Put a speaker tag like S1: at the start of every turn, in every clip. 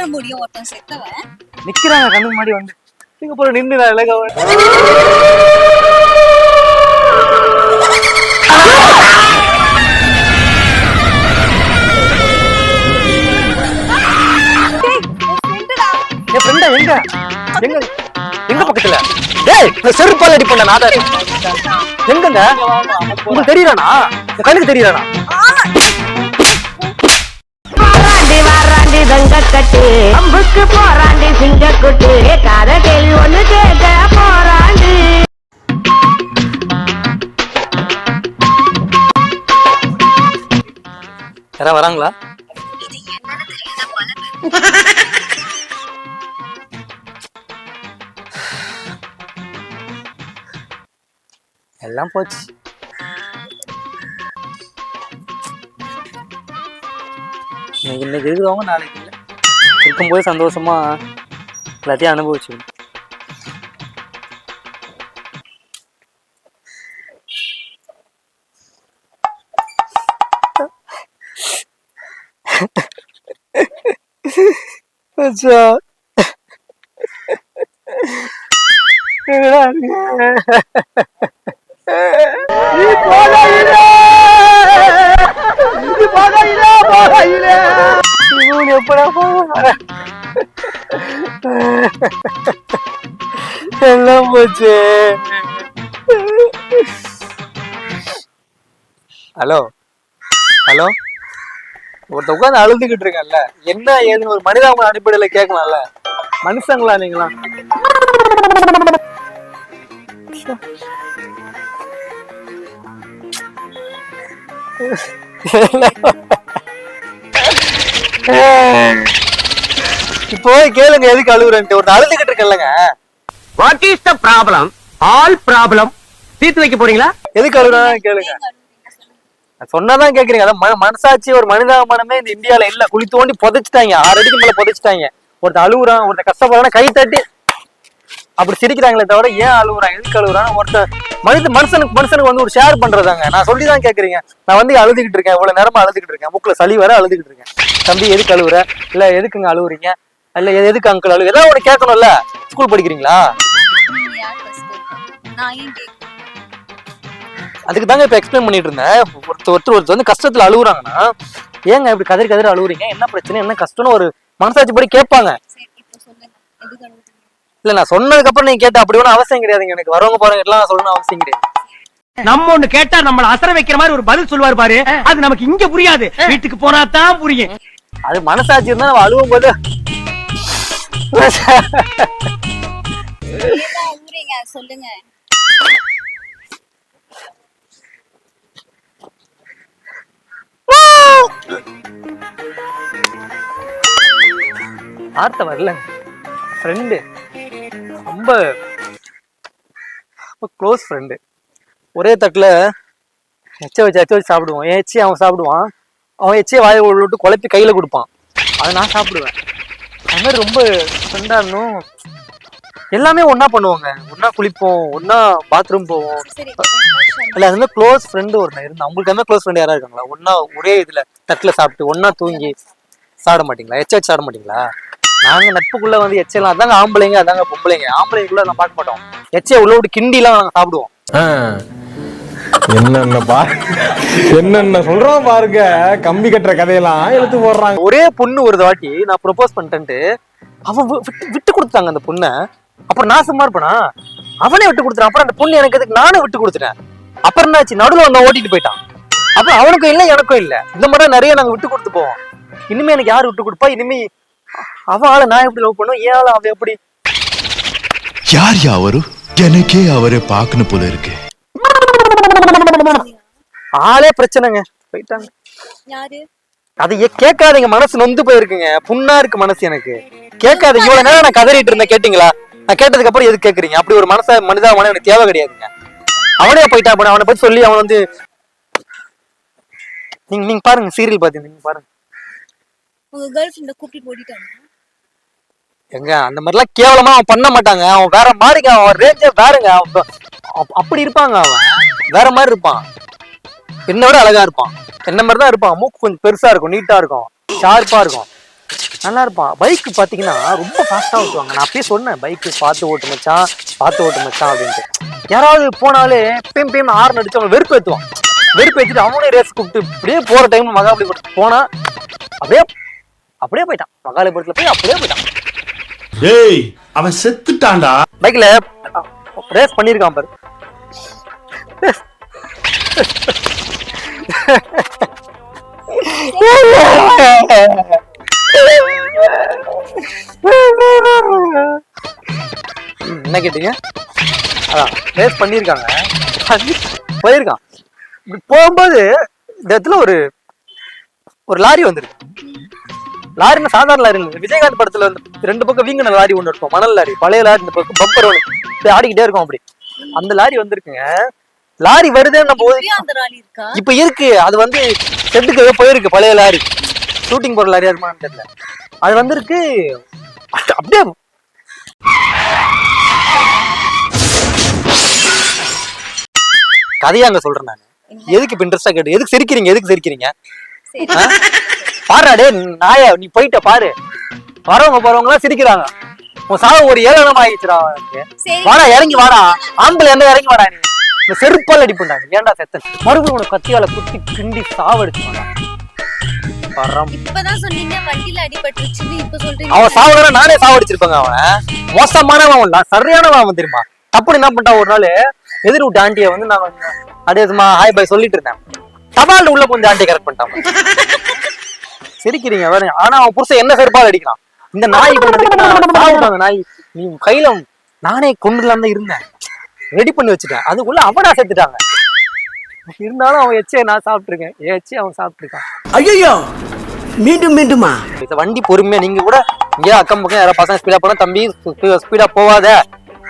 S1: உட்கார முடியும் ஒருத்தன் செத்தவன்.
S2: நிக்கிறாங்க கண்ணு முன்னாடி வந்து. நீங்க போற நின்று நான் இலக என் ஃப்ரெண்டா எங்க? எங்க? எங்க பக்கத்துல? டேய் இந்த செருப்பால் அடி பண்ண நாதா எங்கங்க? உங்களுக்கு தெரியறானா? உங்க கண்ணுக்கு தெரியறானா?
S3: கட்டு. தங்கக்கட்டு அம்புக்கு போராண்டி சிங்கக்குட்டு கேட்காத கேள்வி ஒண்ணு கேட்க போராண்டு
S2: யாரா வராங்களா? எல்லாம் போச்சு. இன்னைக்கு இன்னைக்கு இருக்கிறவங்க நாளைக்கு இல்லை. இருக்கும்போது சந்தோஷமா எல்லாத்தையும் அனுபவிச்சு அச்சா நீ போகையில! நீ போகையில, போகையில! இவன் எப்படா போவான்? எல்லாம் போச்சு ஹலோ ஹலோ ஒருத்த உட்காந்து அழுதுகிட்டு இருக்கேன்ல. என்ன ஏதுன்னு ஒரு மனிதாப அடிப்படையில கேட்கலாம்ல. மனுஷங்களா நீங்களா? இப்போ கேளுங்க எதுக்கு அழுகுறேன்ட்டு ஒரு அழுதுகிட்டு இருக்கேன்லங்க.
S4: What is the problem all problem தீர்த்து வைக்க போறீங்களா?
S2: எதுக்கு அழுகுறா கேளுங்க. சொன்னாதான் கேக்குறீங்க. அதான் மனசாட்சி ஒரு மனிதாபமானமே இந்த இந்தியால இல்ல. குழி தோண்டி புதைச்சிட்டாங்க. ஆறு அடிக்கு மேல புதைச்சிட்டாங்க. ஒருத்தன் அழுகுறான் ஒருத்தன் கஷ்டப்படுறான் கை தட்டி. அப்படி சிரிக்கிறாங்களே தவிர ஏன் அழுகுறான்? எதுக்கு அழுகுறான்? ஒருத்தன் மனித மனுஷனுக்கு மனுஷனுக்கு வந்து ஒரு ஷேர் பண்றதாங்க. நான் சொல்லி தான் கேக்குறீங்க. நான் வந்து அழுதுகிட்டு இருக்கேன். இவ்வளவு நேரமா அழுதுகிட்டு இருக்கேன். மூக்குல சளி வர அழுதுகிட்டு இருக்கேன். தம்பி எதுக்கு அழுகுற இல்ல எதுக்குங்க அழுகுறீங்க இல்ல எது- எதுக்கு அங்கிள் அழுகு ஏதாவது ஒண்ணு கேட்கணும்ல? ஸ்கூல் படிக்கிறீங்களா? அதுக்கு தாங்க இப்ப எக்ஸ்பிளைன் பண்ணிட்டு இருந்தேன் ஒருத்தர் ஒருத்தர் ஒருத்தர் வந்து கஷ்டத்துல அழுகுறாங்கன்னா ஏங்க இப்படி கதறி கதறி அழுகுறீங்க என்ன பிரச்சனை? என்ன கஷ்டம்னு ஒரு மனசாட்சி படி கேட்பாங்க. இல்ல நான் சொன்னதுக்கு அப்புறம் நீங்க கேட்ட அப்படி ஒன்றும் அவசியம் கிடையாதுங்க. எனக்கு வரவங்க போறவங்க எல்லாம் சொல்லணும் அவசியம் கிடையாது.
S4: நம்ம ஒண்ணு கேட்டா நம்மள அசர வைக்கிற மாதிரி ஒரு பதில் சொல்லுவார் பாரு. அது நமக்கு இங்க புரியாது. வீட்டுக்கு போனா தான் புரியும்.
S2: அது மனசாட்சி இருந்தா நம்ம அழுவும் போது.
S1: சொல்லுங்க.
S2: ஆர்த்த வரல. ஃப்ரெண்டு ரொம்ப ரொம்ப க்ளோஸ் ஃப்ரெண்டு ஒரே தட்டுல எச்ச வச்சு எச்ச வச்சு சாப்பிடுவோம். என் எச்சி அவன் சாப்பிடுவான். அவன் எச்சியை வாயை உள்ள விட்டு குழப்பி கையில கொடுப்பான். அதை நான் சாப்பிடுவேன். அது மாதிரி ரொம்ப ஃப்ரெண்டா இருந்தோம் எல்லாமே ஒண்ணா பண்ணுவாங்க. ஒண்ணா குளிப்போம் ஒண்ணா பாத்ரூம் போவோம்.
S1: சரி
S2: இல்ல அது மாதிரி க்ளோஸ் ஃப்ரெண்டு ஒரு இருந்தா உங்களுக்கு அந்த க்ளோஸ் ஃப்ரெண்ட் யாரா இருக்காங்களா? ஒண்ணா ஒரே இதுல தட்டுல சாப்பிட்டு ஒண்ணா தூங்கி சாப்பிட மாட்டீங்களா? எச்ச வச்சு சாப்பிட மாட்டீங்களா? நாங்க நட்புக்குள்ள வந்து எச்செல்லாம் அதாங்க ஆம்பளைங்க அதாங்க பொம்பளைங்க. ஆம்பளைக்குள்ள நான் பார்க்க மாட்டோம். எச்சை உள்ள விட்டு கிண்டிலாம் நாங்க சாப்பிடுவோம்.
S5: என்னென்ன பாரு என்னென்ன சொல்றான் பாருங்க. கம்பி கட்டுற கதையெல்லாம் எழுத்து போடுறாங்க.
S2: ஒரே பொண்ணு ஒரு வாட்டி நான் ப்ரொபோஸ் பண்ணிட்டேன்ட்டு அவன் விட்டு விட்டு கொடுத்தாங்க அந்த பொண்ணை. அப்புறம் நான் சும்மா இருப்பேனா? அவனே விட்டு கொடுத்துட்டான். அப்புறம் அந்த பொண்ணு எனக்கு எதுக்கு? நானும் விட்டு கொடுத்துட்டேன். அப்புறம் என்னாச்சு? நடுவில் வந்தான் ஓட்டிட்டு போயிட்டான். அப்புறம் அவனுக்கும் இல்லை எனக்கும் இல்லை. இந்த மாதிரி நிறைய நாங்கள் விட்டு கொடுத்து போவோம். இனிமே எனக்கு யார் விட்டு கொடுப்பா? இனிமே அவ ஆளை நான் எப்படி லவ் பண்ணுவோம் ஏன் ஆளை அவ எப்படி
S6: யார் யாவரும் எனக்கே அவரை பார்க்கணும் போல இருக்கு.
S2: ஆளே பிரச்சனைங்க. போயிட்டாங்க. அது கேட்காதீங்க. மனசு நொந்து போயிருக்குங்க. புண்ணா இருக்கு மனசு எனக்கு. கேட்காதீங்க இவ்வளவு நேரம் நான் கதறிட்டு இருந்தேன். கேட்டீங்களா? நான் கேட்டதுக்கு அப்புறம் எதுக்கு கேக்குறீங்க அப்படி ஒரு மனச மனிதாபமான எனக்கு தேவை கிடையாதுங்க. அவனே போயிட்டான் அப்ப நான் அவனை பத்தி சொல்லி அவன் வந்து நீங்க நீங்க பாருங்க சீரியல் பாத்தீங்க நீங்க பாருங்க. எங்க அந்த மாதிரிலாம் கேவலமா அவன் பண்ண மாட்டாங்க. அவன் வேற மாதிரிங்க அவன் ரேஞ்சே வேறங்க. அவன் அப்படி இருப்பாங்க அவன். வேற மாதிரி இருப்பான். என்ன விட அழகா இருப்பான். என்ன மாதிரி தான் இருப்பான். மூக்கு கொஞ்சம் பெருசா இருக்கும் நீட்டா இருக்கும் ஷார்ப்பா இருக்கும். நல்லா இருப்பான். பைக் பாத்தீங்கன்னா ரொம்ப ஃபாஸ்டா ஓட்டுவாங்க. நான் அப்பயே சொன்னேன் பைக் பார்த்து ஓட்டு மச்சான் பார்த்து ஓட்டு மச்சான் அப்படின்ட்டு. யாராவது போனாலே பேம் பேம் ஆறு அடிச்சு அவன் வெறுப்பு ஏத்துவான். வெறுப்பு ஏத்திட்டு அவனே ரேஸ் கூப்பிட்டு இப்படியே போற டைம் மகாபலிபுரத்துக்கு போனா அப்படியே அப்படியே போயிட்டான். மகாபலிபுரத்துல போய் அப்படியே போயிட்டான்.
S7: டேய் அவன் செத்துட்டான்டா.
S2: பைக்ல ரேஸ் பண்ணிருக்கான் பாரு. என்ன கேட்டீங்க? அதான் ரேஸ் பண்ணிருக்காங்க போயிருக்கான். போகும்போது இந்த இடத்துல ஒரு ஒரு லாரி வந்துருக்கு. லாரினா சாதாரண லாரி இல்லை. விஜயகாந்த் படத்துல வந்து ரெண்டு பக்கம் வீங்கின லாரி ஒன்று இருக்கும். மணல் லாரி பழைய லாரி இந்த பக்கம் பம்பர் ஒன்று ஆடிக்கிட்டே இருக்கும் அப்படி. அந்த லாரி வந்திருக்குங்க. லாரி வருதுன்னு நம்ம இப்ப இருக்கு? அது வந்து செட்டுக்கு ஏதோ போயிருக்கு பழைய லாரி. ஷூட்டிங் போற லாரியா இருக்குமான்னு தெரியல. அது வந்திருக்கு. அப்படியே கதையா அங்க சொல்றேன் நான். எதுக்கு இப்ப இன்ட்ரெஸ்டா கேட்டு எதுக்கு சிரிக்கிறீங்க எதுக்கு சிரிக்கிறீங்க? பாருடா டே நாய நீ போயிட்ட பாரு. வரவங்க போறவங்க சிரிக்கிறாங்க. உன் சாவு ஒரு ஏளனம் ஆயிடுச்சுடா வாடா இறங்கி வாடா. ஆம்பளை என்ன இறங்கி வாடா நீ? இந்த செருப்பால் அடிப்புண்டா நீ ஏன்டா செத்தன்? மறுபடியும் உனக்கு கத்தியால குத்தி கிண்டி சாவடிச்சு வரம்
S1: இப்பதான் சொன்னீங்க வண்டியில அடிபட்டுருச்சுன்னு இப்ப சொல்றீங்க.
S2: அவன் சாவலனா நானே சாவடிச்சிருப்பாங்க அவன். மோசமானவன் இல்ல, சரியானவன் அவன் தெரியுமா? தப்புன்னு என்ன பண்ணிட்டான் ஒரு நாள் எதிர் விட்டு ஆண்டியை வந்து நான் ஹாய் பாய் சொல்லிட்டு இருந்தேன். தபால் உள்ள கொஞ்சம் ஆண்டி கரெக்ட் பண்ணிட்டான். சிரிக்கிறீங்க வேற ஆனா அவன் புருஷன் என்ன செருப்பால் அடிக்கிறான்? இந்த நாய் நாய். நீ கையில நானே கொண்டுலாம் தான் இருந்தேன். ரெடி பண்ணி வச்சுட்டேன். அதுக்குள்ள அவனா செத்துட்டாங்க. இருந்தாலும் அவன் எச்சே நான் சாப்பிட்டுருக்கேன். எச்சே அவன் சாப்பிட்டுருக்கான்.
S8: ஐயோ மீண்டும் மீண்டுமா?
S2: இந்த வண்டி பொறுமையா நீங்க கூட இங்கே அக்கம் பக்கம் யாராவது பசங்க ஸ்பீடா போனா தம்பி ஸ்பீடா போவாத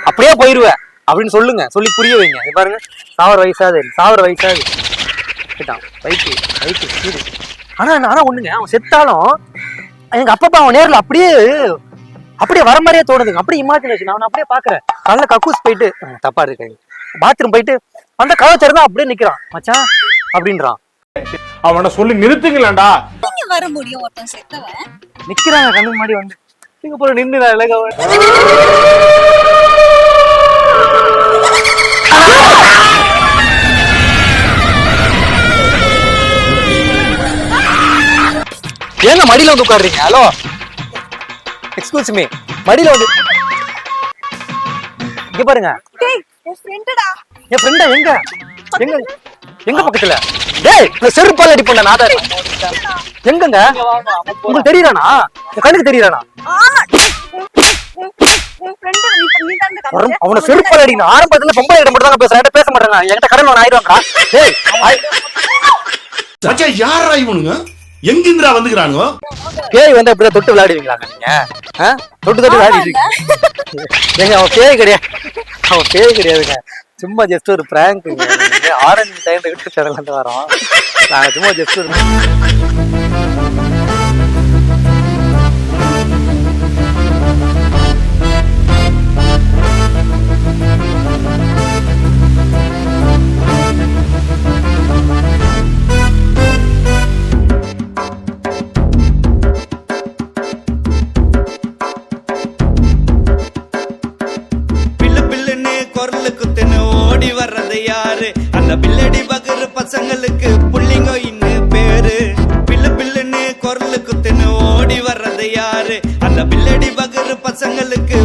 S2: அப்படியே போயிருவேன். அப்படின்னு சொல்லுங்க. சொல்லி புரிய வைங்க. பாருங்க. சாவர வயசாது. சாவர வயசாது. கேட்டான். பைக்கு பைக்கு ஸ்பீடு ஆனா ஆனா ஒண்ணுங்க. அவன் செத்தாலும் எனக்கு அப்பப்ப அவன் நேர்ல அப்படியே அப்படியே வர மாதிரியே தோணுதுங்க. அப்படியே இமேஜினேஷன் அவன் அப்படியே பாக்குறேன் காலைல கக்கூஸ் போயிட்டு தப்பா இருக்கு. பாத்ரூம் போயிட்டு அந்த கதை திறந்தா அப்படியே நிக்கிறான். மச்சான் அப்படின்றான்.
S5: அவனை சொல்லி நிறுத்துங்களேன்டா.
S1: நீங்க வர முடியும்? ஒருத்தன் செத்தவன்.
S2: நிக்கிறாங்க கண்ணு முன்னாடி வந்து. நீங்க போற நின்று நான் இலக ஏங்க மடியில வந்து உட்காருறீங்க? ஹலோ எக்ஸ்கூஸ் மீ மடியில வந்து இங்க பாருங்க.
S1: டேய் என் ஃப்ரெண்டுடா
S2: என் ஃப்ரெண்டா எங்க? எங்க? எங்க பக்கத்துல? டேய் இந்த செருப்பால் அடி பண்ண நாதா எங்கங்க? உங்களுக்கு தெரியறானா உன் கண்ணுக்கு தெரியறானா
S1: ஆமா. உன் ஃப்ரெண்டு நீ நீ தான்
S2: வரும். அவனை செருப்பால் அடி நான் ஆரம்பத்துல பொம்பளை கிட்ட மட்டும் தான் பேசுறேன். என்கிட்ட பேச மாட்டாங்க என்கிட்ட கடன் ஒன்று ஆயிடுவாங்கடா டேய்
S7: யாரா இவனுங்க? எங்கிந்திரா வந்துக்கிறானுங்க
S2: பேய் வந்து அப்படிதான் தொட்டு விளையாடுவீங்களாங்க நீங்க? ஆ? தொட்டு தொட்டு விளையாடிட்டு ஏங்க அவன் பேய் கிடையாது. அவன் பேய் கிடையாதுங்க. சும்மா ஜஸ்ட் ஒரு பிராங்க்குங்க ஆரஞ்சு டைம் யூடியூப் சேனல்ல இருந்து வரோம். நாங்க சும்மா ஜஸ்ட் ஒரு
S9: வர்றது பசங்களுக்கு